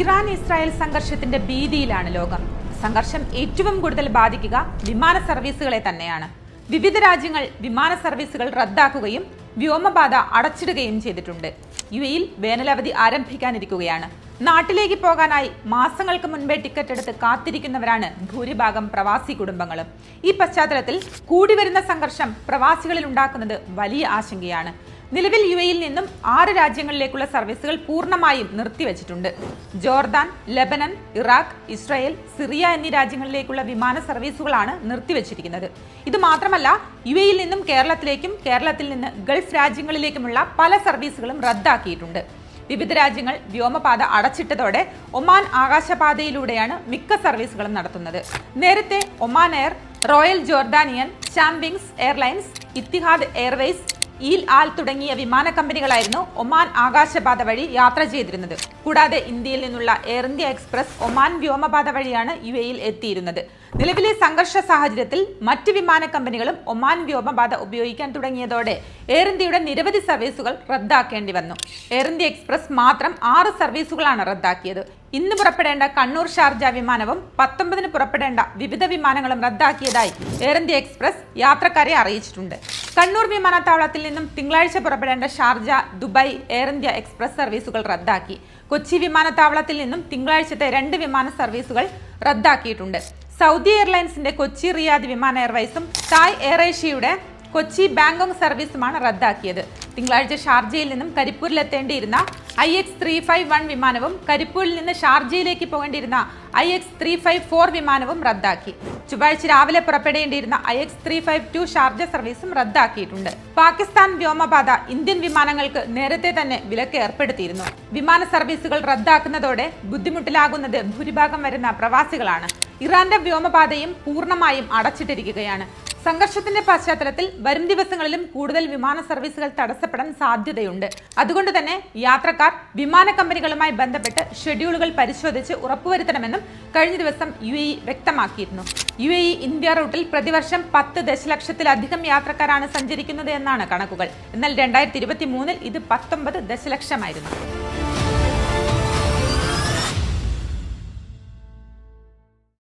Iran Israel സംഘർഷത്തിന്റെ ഭീതിയിലാണ് ലോകം. സംഘർഷം ഏറ്റവും കൂടുതൽ ബാധിക്കുക വിമാന സർവീസുകളെ തന്നെയാണ്. വിവിധ രാജ്യങ്ങൾ വിമാന സർവീസുകൾ റദ്ദാക്കുകയും വ്യോമപാത അടച്ചിടുകയും ചെയ്തിട്ടുണ്ട്. യു എയിൽ വേനലവധി ആരംഭിക്കാനിരിക്കുകയാണ്. നാട്ടിലേക്ക് പോകാനായി മാസങ്ങൾക്ക് മുൻപേ ടിക്കറ്റ് എടുത്ത് കാത്തിരിക്കുന്നവരാണ് ഭൂരിഭാഗം പ്രവാസി കുടുംബങ്ങളും. ഈ പശ്ചാത്തലത്തിൽ കൂടിവരുന്ന സംഘർഷം പ്രവാസികളിൽ ഉണ്ടാക്കുന്നത് വലിയ ആശങ്കയാണ്. നിലവിൽ യു എയിൽ നിന്നും ആറ് രാജ്യങ്ങളിലേക്കുള്ള സർവീസുകൾ പൂർണമായും നിർത്തിവച്ചിട്ടുണ്ട്. Jordan Lebanon Iraq Israel Syria എന്നീ രാജ്യങ്ങളിലേക്കുള്ള വിമാന സർവീസുകളാണ് നിർത്തിവച്ചിരിക്കുന്നത്. ഇത് മാത്രമല്ല യു എയിൽ നിന്നും കേരളത്തിലേക്കും കേരളത്തിൽ നിന്ന് ഗൾഫ് രാജ്യങ്ങളിലേക്കുമുള്ള പല സർവീസുകളും റദ്ദാക്കിയിട്ടുണ്ട്. വിവിധ രാജ്യങ്ങൾ വ്യോമപാത അടച്ചിട്ടതോടെ ഒമാൻ ആകാശപാതയിലൂടെയാണ് മിക്ക സർവീസുകളും നടത്തുന്നത്. നേരത്തെ Oman air royal Jordanian ചാമ്പിങ്സ് airlines Etihad Airways El Al തുടങ്ങിയ വിമാന കമ്പനികളായിരുന്നു ഒമാൻ ആകാശപാത വഴി യാത്ര ചെയ്തിരുന്നത്. കൂടാതെ ഇന്ത്യയിൽ നിന്നുള്ള എയർ ഇന്ത്യ എക്സ്പ്രസ് ഒമാൻ വ്യോമപാത വഴിയാണ് യു എയിൽ എത്തിയിരുന്നത്. നിലവിലെ സംഘർഷ സാഹചര്യത്തിൽ മറ്റ് വിമാന കമ്പനികളും ഒമാൻ വ്യോമപാത ഉപയോഗിക്കാൻ തുടങ്ങിയതോടെ എയർ ഇന്ത്യയുടെ നിരവധി സർവീസുകൾ റദ്ദാക്കേണ്ടി വന്നു. എയർ ഇന്ത്യ എക്സ്പ്രസ് മാത്രം ആറ് സർവീസുകളാണ് റദ്ദാക്കിയത്. ഇന്ന് പുറപ്പെടേണ്ട കണ്ണൂർ ഷാർജ വിമാനവും പത്തൊമ്പതിന് പുറപ്പെടേണ്ട വിവിധ വിമാനങ്ങളും റദ്ദാക്കിയതായി എയർ ഇന്ത്യ എക്സ്പ്രസ് യാത്രക്കാരെ അറിയിച്ചിട്ടുണ്ട്. കണ്ണൂർ വിമാനത്താവളത്തിൽ നിന്നും തിങ്കളാഴ്ച പുറപ്പെടേണ്ട Sharjah Dubai Air India Express സർവീസുകൾ റദ്ദാക്കി. കൊച്ചി വിമാനത്താവളത്തിൽ നിന്നും തിങ്കളാഴ്ചത്തെ രണ്ട് വിമാന സർവീസുകൾ റദ്ദാക്കിയിട്ടുണ്ട്. സൗദി എയർലൈൻസിന്റെ കൊച്ചി റിയാദ് വിമാന എയർവൈസും തായ് എയർ ഏഷ്യയുടെ കൊച്ചി ബാങ്കോങ് സർവീസുമാണ് റദ്ദാക്കിയത്. തിങ്കളാഴ്ച ഷാർജയിൽ നിന്നും കരിപ്പൂരിലെത്തേണ്ടിയിരുന്ന I X three five one വിമാനവും കരിപ്പൂരിൽ നിന്ന് ഷാർജയിലേക്ക് പോകേണ്ടിയിരുന്ന I X three five four വിമാനവും റദ്ദാക്കി. ചൊവ്വാഴ്ച രാവിലെ പുറപ്പെടേണ്ടിയിരുന്ന I X three five two Sharjah സർവീസും റദ്ദാക്കിയിട്ടുണ്ട്. പാകിസ്ഥാൻ വ്യോമപാത ഇന്ത്യൻ വിമാനങ്ങൾക്ക് നേരത്തെ തന്നെ വിലക്ക് ഏർപ്പെടുത്തിയിരുന്നു. വിമാന സർവീസുകൾ റദ്ദാക്കുന്നതോടെ ബുദ്ധിമുട്ടിലാകുന്നത് ഭൂരിഭാഗം വരുന്ന പ്രവാസികളാണ്. ഇറാന്റെ വ്യോമപാതയും പൂർണമായും അടച്ചിട്ടിരിക്കുകയാണ്. സംഘർഷത്തിന്റെ പശ്ചാത്തലത്തിൽ വരും ദിവസങ്ങളിലും കൂടുതൽ വിമാന സർവീസുകൾ തടസ്സപ്പെടാൻ സാധ്യതയുണ്ട്. അതുകൊണ്ട് തന്നെ യാത്രക്കാർ വിമാന കമ്പനികളുമായി ബന്ധപ്പെട്ട് ഷെഡ്യൂളുകൾ പരിശോധിച്ച് ഉറപ്പുവരുത്തണമെന്നും കഴിഞ്ഞ ദിവസം യു എ വ്യക്തമാക്കിയിരുന്നു. യു എ ഇന്ത്യ റൂട്ടിൽ പ്രതിവർഷം പത്ത് ദശലക്ഷത്തിലധികം യാത്രക്കാരാണ് സഞ്ചരിക്കുന്നത് എന്നാണ് കണക്കുകൾ. എന്നാൽ രണ്ടായിരത്തി ഇരുപത്തി മൂന്നിൽ ഇത് പത്തൊമ്പത് ദശലക്ഷമായിരുന്നു.